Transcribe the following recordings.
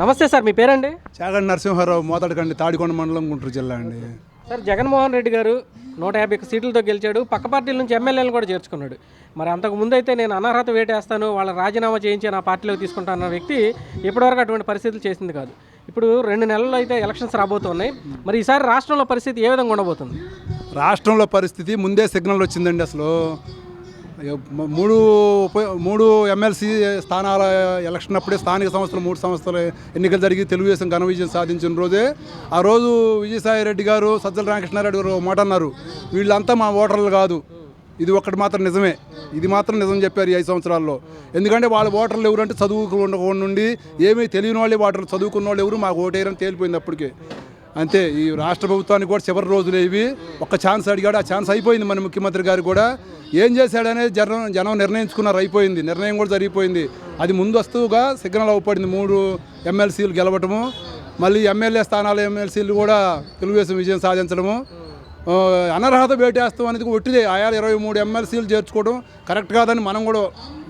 నమస్తే సార్ మీ పేరండి? చాగండి నరసింహారావు మోతడకండి తాడికొండ మండలం గుంటూరు జిల్లా అండి. సార్ జగన్మోహన్ రెడ్డి గారు నూట యాభై సీట్లతో గెలిచాడు. పక్క పార్టీల నుంచి ఎమ్మెల్యేలను కూడా చేర్చుకున్నాడు. మరి అంతకు ముందు అయితే నేను అనర్హత వేటేస్తాను వాళ్ళ రాజీనామా చేయించి నా పార్టీలోకి తీసుకుంటాను అన్న వ్యక్తి ఇప్పటివరకు అటువంటి పరిస్థితులు చేసింది కాదు. ఇప్పుడు రెండు నెలల్లో అయితే ఎలక్షన్స్ రాబోతున్నాయి. మరి ఈసారి రాష్ట్రంలో పరిస్థితి ఏ విధంగా ఉండబోతుంది? రాష్ట్రంలో పరిస్థితి ముందే సిగ్నల్ వచ్చిందండి అసలు. మూడు ఉప- మూడు ఎమ్మెల్సీ స్థానాల ఎలక్షన్ అప్పుడే స్థానిక సంస్థలు మూడు సంస్థల ఎన్నికలు జరిగి తెలుగుదేశం ఘన విజయం సాధించిన రోజే ఆ రోజు విజయసాయి రెడ్డి గారు సజ్జల రామకృష్ణారెడ్డి గారు మాట అన్నారు. వీళ్ళంతా మా ఓటర్లు కాదు. ఇది ఒక్కటి మాత్రం నిజమే. ఇది మాత్రం నిజం చెప్పారు ఈ ఐదు సంవత్సరాల్లో. ఎందుకంటే వాళ్ళ ఓటర్లు ఎవరంటే చదువుకు నుండి ఏమీ తెలియని వాళ్ళే ఓటర్లు చదువుకున్న వాళ్ళు ఎవరు మాకు ఓటేయరని తేలిపోయింది అప్పటికే. అంతే ఈ రాష్ట్ర ప్రభుత్వానికి కూడా చివరి రోజులు ఇవి. ఒక్క ఛాన్స్ అడిగాడు ఆ ఛాన్స్ అయిపోయింది మన ముఖ్యమంత్రి గారు కూడా. ఏం చేశాడనేది జనం జనం నిర్ణయించుకున్నారు అయిపోయింది. నిర్ణయం కూడా జరిగిపోయింది. అది ముందస్తుగా సిగ్నల్ అవ్వబడింది మూడు ఎమ్మెల్సీలు గెలవటము మళ్ళీ ఎమ్మెల్యే స్థానాలు ఎమ్మెల్సీలు కూడా తెలుగుదేశం విజయం సాధించడము. అనర్హత వేటేస్తాం అనేది ఒట్టిదే. ఆయా ఇరవై మూడు ఎమ్మెల్సీలు చేర్చుకోవడం కరెక్ట్ కాదని మనం కూడా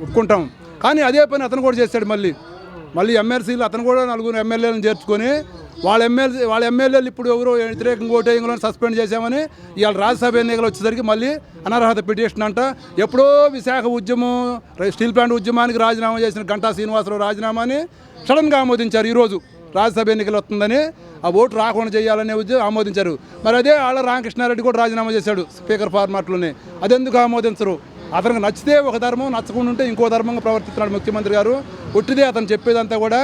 ఒప్పుకుంటాం. కానీ అదే పని అతను కూడా చేశాడు మళ్ళీ. మళ్ళీ ఎమ్మెల్సీలు అతను కూడా నలుగురు ఎమ్మెల్యేలను చేర్చుకొని వాళ్ళ ఎమ్మెల్యే వాళ్ళ ఎమ్మెల్యేలు ఇప్పుడు ఎవరో వ్యతిరేకంగా ఓటేయంలో సస్పెండ్ చేశామని ఇవాళ రాజ్యసభ ఎన్నికలు వచ్చేసరికి మళ్ళీ అనర్హత పిటిషన్ అంట. ఎప్పుడో విశాఖ ఉద్యమం స్టీల్ ప్లాంట్ ఉద్యమానికి రాజీనామా చేసిన గంటా శ్రీనివాసరావు రాజీనామాని సడన్గా ఆమోదించారు ఈరోజు రాజ్యసభ ఎన్నికలు వస్తుందని. ఆ ఓటు రాకుండా చేయాలనే ఉద్యోగం ఆమోదించారు. మరి అదే ఆళ్ళ రామకృష్ణారెడ్డి కూడా రాజీనామా చేశాడు స్పీకర్ ఫార్మాట్లోనే. అదెందుకు ఆమోదించరు? అతనికి నచ్చితే ఒక ధర్మం నచ్చకుండా ఉంటే ఇంకో ధర్మంగా ప్రవర్తిస్తున్నాడు ముఖ్యమంత్రి గారు. ఒట్టిదే అతను చెప్పేదంతా కూడా.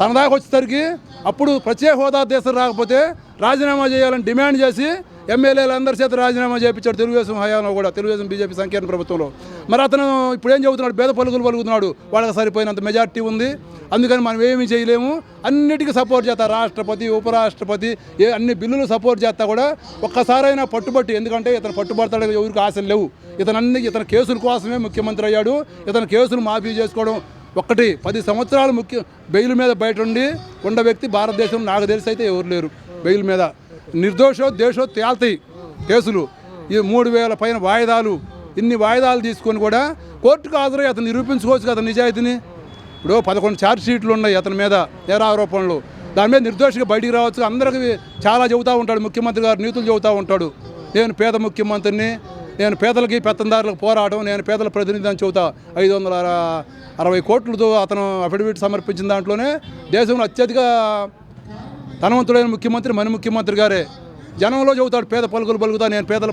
తన దాకా వచ్చేసరికి అప్పుడు ప్రత్యేక హోదా దేశం రాకపోతే రాజీనామా చేయాలని డిమాండ్ చేసి ఎమ్మెల్యేలు అందరి చేత రాజీనామా చేయించాడు తెలుగుదేశం హయాంలో కూడా తెలుగుదేశం బీజేపీ సంకీర్ణ ప్రభుత్వంలో. మరి అతను ఇప్పుడు ఏం చెబుతున్నాడు? పేద పలుకులు పలుకుతున్నాడు. వాళ్ళకి సరిపోయినంత మెజార్టీ ఉంది. అందుకని మనం ఏమీ చేయలేము. అన్నిటికీ సపోర్ట్ చేస్తా రాష్ట్రపతి ఉపరాష్ట్రపతి ఏ అన్ని బిల్లులు సపోర్ట్ చేస్తా కూడా ఒక్కసారైనా పట్టుబట్టి ఎందుకంటే ఇతను పట్టుబడతాడు ఎవరికి ఆశలు లేవు. ఇతను అన్ని ఇతను కేసుల కోసమే ముఖ్యమంత్రి అయ్యాడు. ఇతను కేసులు మాఫీ చేసుకోవడం ఒకటి పది సంవత్సరాలు ముఖ్య బెయిల్ మీద బయట ఉండి ఉన్న వ్యక్తి భారతదేశం నాకు తెలిసి అయితే ఎవరు లేరు బెయిల్ మీద. నిర్దోషో దేశో తేల్తాయి కేసులు. ఈ మూడు వేల పైన వాయిదాలు. ఇన్ని వాయిదాలు తీసుకొని కూడా కోర్టుకు హాజరై అతను నిరూపించుకోవచ్చు కదా నిజాయితీని. ఇప్పుడు పదకొండు ఛార్జ్ షీట్లు ఉన్నాయి అతని మీద నేరారోపణలు. దాని మీద నిర్దోషిగా బయటికి రావచ్చు. అందరికీ చాలా చెబుతూ ఉంటాడు ముఖ్యమంత్రి గారు నీతులు చెబుతూ ఉంటాడు. నేను పేద ముఖ్యమంత్రిని నేను పేదలకి పెత్తందారులకు పోరాటం నేను పేదల ప్రతినిధి అని చెబుతా. ఐదు వందల అరవై కోట్లతో అతను అఫిడవిట్ సమర్పించిన దాంట్లోనే దేశంలో అత్యధిక ధనవంతుడైన ముఖ్యమంత్రి మన ముఖ్యమంత్రి గారే. జనంలో చెబుతాడు పేద పలుకులు పలుకుతా నేను పేదల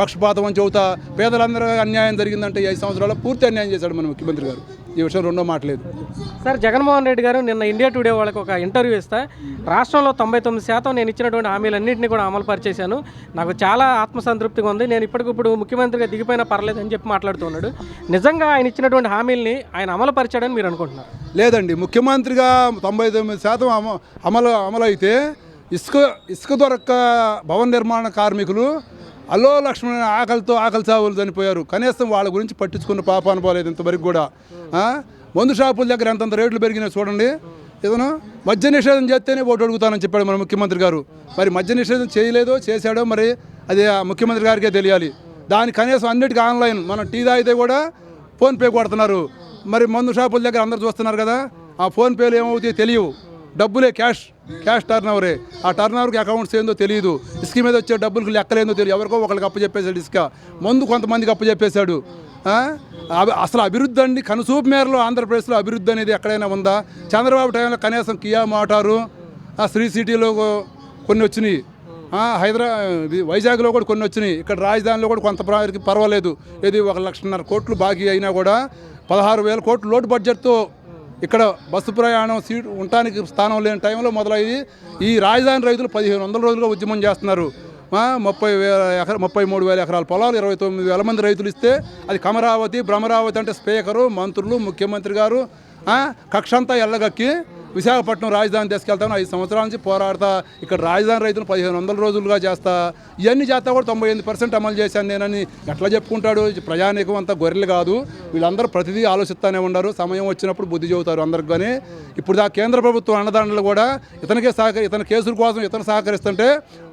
పక్షపాతం అని చెబుతా. పేదలందరూ అన్యాయం జరిగిందంటే ఐదు సంవత్సరాల్లో పూర్తి అన్యాయం చేశాడు మన ముఖ్యమంత్రి గారు. ఈ విషయం రెండో మాట లేదు. సార్ జగన్మోహన్ రెడ్డి గారు నిన్న ఇండియా టుడే వాళ్ళకి ఒక ఇంటర్వ్యూ ఇస్తే రాష్ట్రంలో తొంభై తొమ్మిది శాతం నేను ఇచ్చినటువంటి హామీలన్నింటినీ కూడా అమలు పరిచేశాను. నాకు చాలా ఆత్మసంతృప్తిగా ఉంది. నేను ఇప్పటికిప్పుడు ముఖ్యమంత్రిగా దిగిపోయినా పర్లేదు అని చెప్పి మాట్లాడుతున్నాడు నిజంగా ఆయన ఇచ్చినటువంటి హామీల్ని ఆయన అమలు పరిచాడని మీరు అనుకుంటున్నారు? లేదండి. ముఖ్యమంత్రిగా తొంభై తొమ్మిది శాతం అమ అమలు అమలు అయితే ఇసుక ఇసుక దొరక్క భవన నిర్మాణ కార్మికులు అల్లో లక్ష్మణ ఆకలితో ఆకలి చావులు చనిపోయారు. కనీసం వాళ్ళ గురించి పట్టించుకున్న పాప అనుకోలేదు ఇంతవరకు కూడా. మందు షాపుల దగ్గర ఎంతంత రేట్లు పెరిగినాయి చూడండి. ఏదైనా మద్య నిషేధం చేస్తేనే ఓటు అడుగుతానని చెప్పాడు మన ముఖ్యమంత్రి గారు. మరి మద్య నిషేధం చేయలేదో చేశాడో మరి అది ఆ ముఖ్యమంత్రి గారికే తెలియాలి. దాని కనీసం అన్నిటికీ ఆన్లైన్ మనం టీ తాగితే కూడా ఫోన్పే కొడుతున్నారు. మరి మందు షాపుల దగ్గర అందరు చూస్తున్నారు కదా ఆ ఫోన్పేలు ఏమవుతాయో తెలియవు. డబ్బులే క్యాష్ క్యాష్ టర్న్ ఓవరే ఆ టర్న్ ఓవర్కి అకౌంట్స్ ఏందో తెలియదు ఇసుక మీద వచ్చే డబ్బులకు లెక్కలేందో తెలియదు ఎవరికో ఒకరికి అప్పు చెప్పేశాడు ఇసుక ముందు కొంతమందికి అప్పు చెప్పేశాడు. అసలు అభివృద్ధి అండి. కనుసూపు మేరలో ఆంధ్రప్రదేశ్లో అభివృద్ధి అనేది ఎక్కడైనా ఉందా? చంద్రబాబు టైంలో కనీసం కియా మోటారు శ్రీ సిటీలో కొన్ని వచ్చినాయి. ఆ, హైదరా ఇది వైజాగ్లో కూడా కొన్ని వచ్చినాయి. ఇక్కడ రాజధానిలో కూడా కొంత పర్వాలేదు. ఇది ఒక లక్షన్నర కోట్లు బాకీ అయినా కూడా పదహారు వేల కోట్లు లోటు బడ్జెట్తో ఇక్కడ బస్సు ప్రయాణం సీటు ఉండటానికి స్థానం లేని టైంలో మొదలయ్యి ఈ రాజధాని రైతులు పదిహేను వందల రోజులుగా ఉద్యమం చేస్తున్నారు. ముప్పై వేల ఎకర ముప్పై మూడు వేల ఎకరాల పొలాలు ఇరవై తొమ్మిది వేల మంది రైతులు ఇస్తే అది కమరావతి భ్రమరావతి అంటే స్పీకరు మంత్రులు ముఖ్యమంత్రి గారు కక్ష కక్షంతా ఎల్లగక్కి విశాఖపట్నం రాజధాని తీసుకెళ్తాను ఐదు సంవత్సరాల నుంచి పోరాడతా. ఇక్కడ రాజధాని రైతులు పదిహేను వందల రోజులుగా చేస్తా. ఇవన్నీ చేస్తా కూడా తొంభై ఎనిమిది పర్సెంట్ అమలు చేశాను నేనని ఎట్లా చెప్పుకుంటాడు? ప్రజానీకం అంతా గొర్రెలు కాదు. వీళ్ళందరూ ప్రతిదీ ఆలోచిస్తూనే ఉన్నారు సమయం వచ్చినప్పుడు బుద్ధి చెబుతారు అందరికి కానీ ఇప్పుడు ఆ కేంద్ర ప్రభుత్వం అన్నదాండలు కూడా ఇతనికే సహకరి ఇతని కేసుల కోసం ఇతను సహకరిస్తుంటే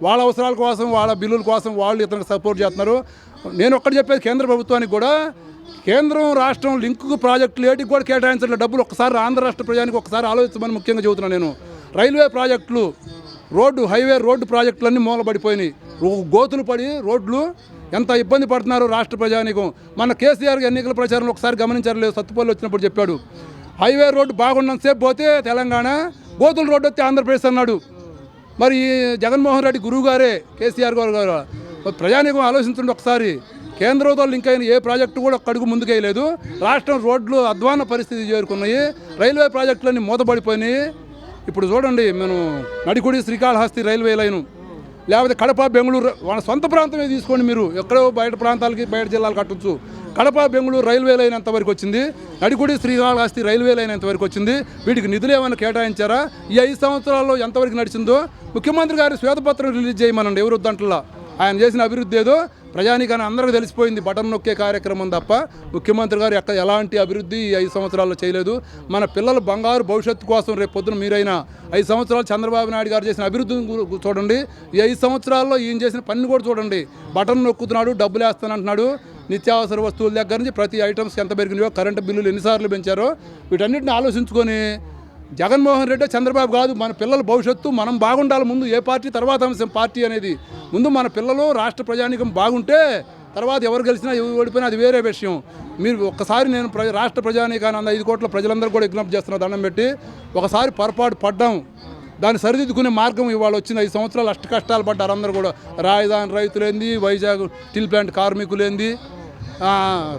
వాళ్ళ అవసరాల కోసం వాళ్ళ బిల్లుల కోసం వాళ్ళు ఇతనికి సపోర్ట్ చేస్తున్నారు. నేను ఒక్కటి చెప్పేది కేంద్ర ప్రభుత్వానికి కూడా కేంద్రం రాష్ట్రం లింకు ప్రాజెక్టులు ఏటికి కూడా కేటాయించట్లేదు. డబ్బులు ఒకసారి ఆంధ్ర రాష్ట్ర ప్రజానికి ఒకసారి ఆలోచించమని ముఖ్యంగా చెబుతున్నాను నేను. రైల్వే ప్రాజెక్టులు రోడ్డు హైవే రోడ్డు ప్రాజెక్టులన్నీ మూలపడిపోయినాయి గోతులు పడి రోడ్లు ఎంత ఇబ్బంది పడుతున్నారు రాష్ట్ర ప్రజానికం. మన కేసీఆర్ ఎన్నికల ప్రచారంలో ఒకసారి గమనించారు లేదు సత్తుపల్లి వచ్చినప్పుడు చెప్పాడు. హైవే రోడ్డు బాగున్నంతసేపు పోతే తెలంగాణ గోతుల రోడ్డు వస్తే ఆంధ్రప్రదేశ్ అన్నాడు. మరి జగన్మోహన్ రెడ్డి గురువు గారే కేసీఆర్ గారు గారు ప్రజానీకం ఆలోచించండి ఒకసారి. కేంద్రంతో లింక్ అయిన ఏ ప్రాజెక్టు కూడా ఒక్క అడుగు ముందుకేయలేదు రాష్ట్రం రోడ్లు అధ్వాన పరిస్థితి చేరుకున్నాయి. రైల్వే ప్రాజెక్టులన్నీ మూతపడిపోయినాయి. ఇప్పుడు చూడండి మేము నడికుడి శ్రీకాళహస్తి రైల్వే లైను. లేకపోతే కడప బెంగళూరు వాళ్ళ సొంత ప్రాంతమే తీసుకోండి మీరు. ఎక్కడో బయట ప్రాంతాలకి బయట జిల్లాలు కట్టొచ్చు. కడప బెంగళూరు రైల్వే లైన్ ఎంతవరకు వచ్చింది? నడికుడి శ్రీకాళహస్తి రైల్వే లైన్ ఎంతవరకు వచ్చింది? వీటికి నిధులు ఏమైనా కేటాయించారా? ఈ ఐదు సంవత్సరాల్లో ఎంతవరకు నడిచిందో? ముఖ్యమంత్రి గారి శ్వేతపత్రం రిలీజ్ చేయమనండి ఎవరు దాంట్లో ఆయన చేసిన అభివృద్ధి ఏదో ప్రజానికాన్ని అందరికీ తెలిసిపోయింది బటన్ నొక్కే కార్యక్రమం తప్ప. ముఖ్యమంత్రి గారు ఎక్కడ ఎలాంటి అభివృద్ధి ఈ ఐదు సంవత్సరాల్లో చేయలేదు. మన పిల్లల బంగారు భవిష్యత్తు కోసం రేపు పొద్దున మీరైనా ఐదు సంవత్సరాలు చంద్రబాబు నాయుడు గారు చేసిన అభివృద్ధిని చూడండి. ఈ ఐదు సంవత్సరాల్లో ఈయన చేసిన పని కూడా చూడండి. బటన్ నొక్కుతున్నాడు డబ్బులు వేస్తానంటున్నాడు. నిత్యావసర వస్తువుల దగ్గర నుంచి ప్రతి ఐటమ్స్కి ఎంత పెరిగినాయో కరెంటు బిల్లులు ఎన్నిసార్లు పెంచారో వీటన్నిటిని ఆలోచించుకొని జగన్మోహన్ రెడ్డి చంద్రబాబు కాదు మన పిల్లల భవిష్యత్తు మనం బాగుండాలి ముందు ఏ పార్టీ తర్వాత అంశం పార్టీ అనేది. ముందు మన పిల్లలు రాష్ట్ర ప్రజానికం బాగుంటే తర్వాత ఎవరు గెలిచినా ఎవరు ఓడిపోయినా అది వేరే విషయం. మీరు ఒక్కసారి నేను ప్ర రాష్ట్ర ప్రజానీకాన్ని అంద ఐదు కోట్ల ప్రజలందరూ కూడా విజ్ఞప్తి చేస్తున్న దండం పెట్టి ఒకసారి పొరపాటు పడ్డాం. దాన్ని సరిదిద్దుకునే మార్గం ఇవాళ వచ్చింది. ఐదు సంవత్సరాలు అష్ట కష్టాలు పడ్డారు అందరూ కూడా. రాజధాని రైతులేంది వైజాగ్ స్టీల్ ప్లాంట్ కార్మికులేంది.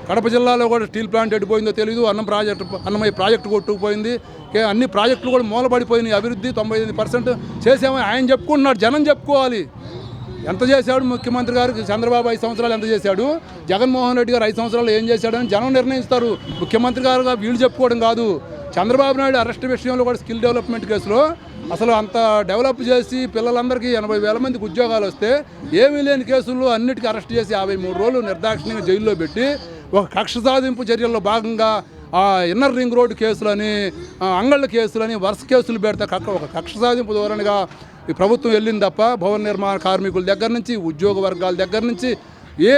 కడప జిల్లాలో కూడా స్టీల్ ప్లాంట్ ఎడిపోయిందో తెలియదు అన్నం ప్రాజెక్టు అన్నమయ్య ప్రాజెక్టు కొట్టుకుపోయింది. అన్ని ప్రాజెక్టులు కూడా మూలపడిపోయినాయి. అభివృద్ధి తొంభై ఎనిమిది పర్సెంట్ చేసామని ఆయన చెప్పుకుంటున్నాడు. జనం చెప్పుకోవాలి. ఎంత చేశాడు ముఖ్యమంత్రి గారు? చంద్రబాబు ఐదు సంవత్సరాలు ఎంత చేశాడు? జగన్మోహన్ రెడ్డి గారు ఐదు సంవత్సరాలు ఏం చేశాడని జనం నిర్ణయిస్తారు. ముఖ్యమంత్రి గారు వీళ్ళు చెప్పుకోవడం కాదు. చంద్రబాబు నాయుడు అరెస్ట్ విషయంలో కూడా స్కిల్ డెవలప్మెంట్ కేసులో అసలు అంత డెవలప్ చేసి పిల్లలందరికీ ఎనభై వేల మందికి ఉద్యోగాలు వస్తే ఏమీ లేని కేసుల్లో అన్నిటికీ అరెస్ట్ చేసి యాభై మూడు రోజులు నిర్దాక్షిణ్యంగా జైల్లో పెట్టి ఒక కక్ష సాధింపు చర్యల్లో భాగంగా ఆ ఇన్నర్ రింగ్ రోడ్డు కేసులని అంగళ్ళ కేసులని వరుస కేసులు పెడితే కక్క ఒక కక్ష సాధింపు ధోరణిగా ఈ ప్రభుత్వం వెళ్ళింది తప్ప భవన నిర్మాణ కార్మికుల దగ్గర నుంచి ఉద్యోగ వర్గాల దగ్గర నుంచి ఏ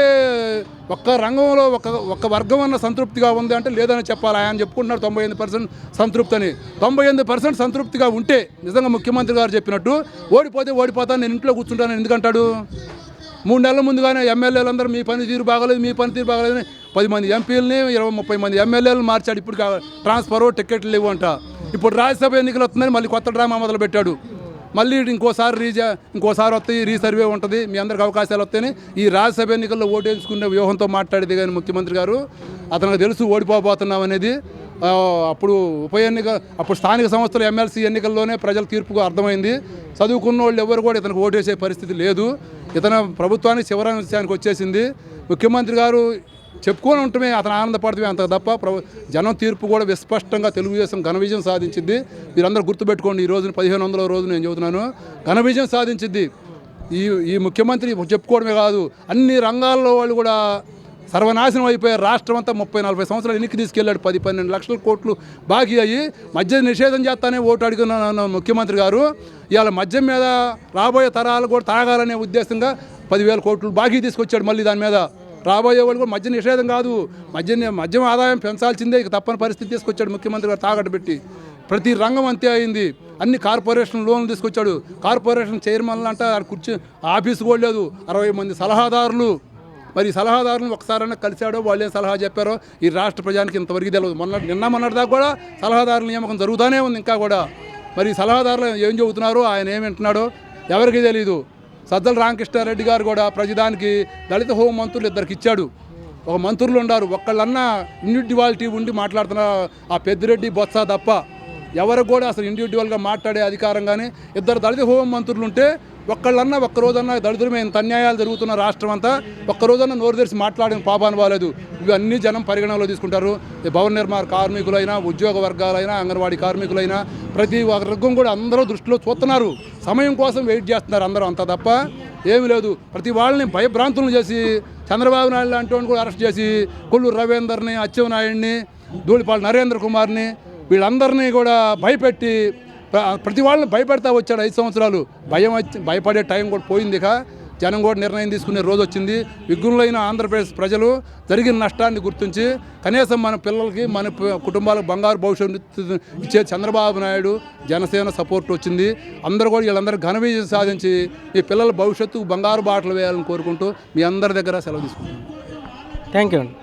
ఒక్క రంగంలో ఒక ఒక్క వర్గం అన్న సంతృప్తిగా ఉంది అంటే లేదని చెప్పాలి. ఆయన చెప్పుకుంటున్నారు తొంభై ఎనిమిది పర్సెంట్ సంతృప్తి అని. తొంభై ఎనిమిది పర్సెంట్ సంతృప్తిగా ఉంటే నిజంగా ముఖ్యమంత్రి గారు చెప్పినట్టు ఓడిపోతే ఓడిపోతాను నేను ఇంట్లో కూర్చుంటాను ఎందుకంటాడు? మూడు నెలల ముందుగానే ఎమ్మెల్యేలందరూ మీ పని తీరు బాగలేదు మీ పని తీరు పది మంది ఎంపీలని ఇరవై ముప్పై మంది ఎమ్మెల్యేలు మార్చాడు. ఇప్పుడు ట్రాన్స్ఫర్ టికెట్లు లేవు అంట. ఇప్పుడు రాజ్యసభ ఎన్నికలు వస్తుందని మళ్ళీ కొత్త డ్రామా మొదలుపెట్టాడు. మళ్ళీ ఇంకోసారి రీజా ఇంకోసారి వస్తాయి రీసర్వే ఉంటుంది. మీ అందరికి అవకాశాలు వస్తాయని ఈ రాజ్యసభ ఎన్నికల్లో ఓటేసుకునే వ్యూహంతో మాట్లాడేది కానీ ముఖ్యమంత్రి గారు అతనికి తెలుసు ఓడిపోబోతున్నాం అనేది. అప్పుడు ఉప ఎన్నిక అప్పుడు స్థానిక సంస్థల ఎమ్మెల్సీ ఎన్నికల్లోనే ప్రజల తీర్పుకు అర్థమైంది. చదువుకున్న వాళ్ళు ఎవరు కూడా ఇతనికి ఓటేసే పరిస్థితి లేదు. ఇతను ప్రభుత్వానికి చివరాంశానికి వచ్చేసింది. ముఖ్యమంత్రి గారు చెప్పుకొని ఉంటమే అతను ఆనందపడటమే అంత తప్ప ప్రభు జనం తీర్పు కూడా విస్పష్టంగా తెలుగుదేశం ఘన విజయం సాధించింది. మీరందరూ గుర్తుపెట్టుకోండి ఈ రోజున పదిహేను వందల రోజు నేను చెబుతున్నాను. ఘన విజయం సాధించింది. ఈ ఈ ముఖ్యమంత్రి చెప్పుకోవడమే కాదు అన్ని రంగాల్లో వాళ్ళు కూడా సర్వనాశనం అయిపోయారు. రాష్ట్రం అంతా ముప్పై నలభై సంవత్సరాలు ఎన్నికి తీసుకెళ్ళాడు పది పన్నెండు లక్షల కోట్లు బాకీ అయ్యి మద్య నిషేధం చేస్తానే ఓటు అడిగిన ముఖ్యమంత్రి గారు. ఇవాళ మద్యం మీద రాబోయే తరాలు కూడా తాగాలనే ఉద్దేశంగా పదివేల కోట్లు బాకీ తీసుకొచ్చాడు మళ్ళీ దాని మీద. రాబోయే వాళ్ళు కూడా మద్య నిషేధం కాదు. మద్య మద్యం ఆదాయం పెంచాల్సిందే. ఇక తప్పని పరిస్థితి తీసుకొచ్చాడు ముఖ్యమంత్రి గారు తాగట్టు పెట్టి. ప్రతి రంగం అంతే అయింది. అన్ని కార్పొరేషన్ లోన్లు తీసుకొచ్చాడు. కార్పొరేషన్ చైర్మన్లు అంటే ఆడ కూర్చో కూడా లేదు. అరవై మంది సలహాదారులు. మరి సలహాదారులు సలహాదారులను ఒకసారైనా కలిశాడో వాళ్ళు ఏం సలహా చెప్పారో ఈ రాష్ట్ర ప్రజానికి ఇంతవరకు తెలియదు. మొన్న నిన్న మొన్నటి దాకా కూడా సలహాదారుల నియామకం జరుగుతూనే ఉంది ఇంకా కూడా. మరి సలహాదారులు ఏం చెబుతున్నారో ఆయన ఏం వింటున్నాడో ఎవరికి తెలియదు సజ్జల రామకృష్ణారెడ్డి గారు కూడా ప్రజదానికి దళిత హోం మంత్రులు ఇద్దరికి ఇచ్చాడు. ఒక మంత్రులు ఉన్నారు ఒక్కళ్ళన్నా ఇండివిజువాలిటీ ఉండి మాట్లాడుతున్న ఆ పెద్దిరెడ్డి బొత్స తప్ప ఎవరు కూడా అసలు ఇండివిజువల్గా మాట్లాడే అధికారం కానీ ఇద్దరు దళిత హోం మంత్రులు ఉంటే ఒక్కళ్ళన్నా ఒక్క రోజన్నా దళితుల మీద ఇంత అన్యాయాలు జరుగుతున్న రాష్ట్రం అంతా ఒక్కరోజన్నా నోరు తెరిచి మాట్లాడిన పాపాను బాలేదు. ఇవన్నీ జనం పరిగణనలో తీసుకుంటారు. ఈ భవన నిర్మాణ కార్మికులైనా ఉద్యోగ వర్గాలైనా అంగన్వాడీ కార్మికులైనా ప్రతి వర్గం కూడా అందరూ దృష్టిలో చూస్తున్నారు. సమయం కోసం వెయిట్ చేస్తున్నారు అందరూ అంత తప్ప ఏమీ లేదు. ప్రతి వాళ్ళని భయభ్రాంతులను చేసి చంద్రబాబు నాయుడు లాంటి వాడిని కూడా అరెస్ట్ చేసి కొల్లూరు రవీందర్ని అచ్చెవనాయుడిని ధూళిపాల్ నరేంద్ర కుమార్ని వీళ్ళందరినీ కూడా భయపెట్టి ప్రతి వాళ్ళని భయపెడతా వచ్చాడు ఐదు సంవత్సరాలు. భయం వచ్చి భయపడే టైం కూడా పోయింది ఇక. జనం కూడా నిర్ణయం తీసుకునే రోజు వచ్చింది. విఘ్నులైన ఆంధ్రప్రదేశ్ ప్రజలు జరిగిన నష్టాన్ని గుర్తించి కనీసం మన పిల్లలకి మన కుటుంబాలకు బంగారు భవిష్యత్తు ఇచ్చే చంద్రబాబు నాయుడు జనసేన సపోర్ట్ వచ్చింది. అందరూ కూడా వీళ్ళందరూ ఘన విజయం సాధించి ఈ పిల్లల భవిష్యత్తుకు బంగారు బాటలు వేయాలని కోరుకుంటూ మీ అందరి దగ్గర సెలవు తీసుకుంటున్నాను థ్యాంక్ యూ అండి.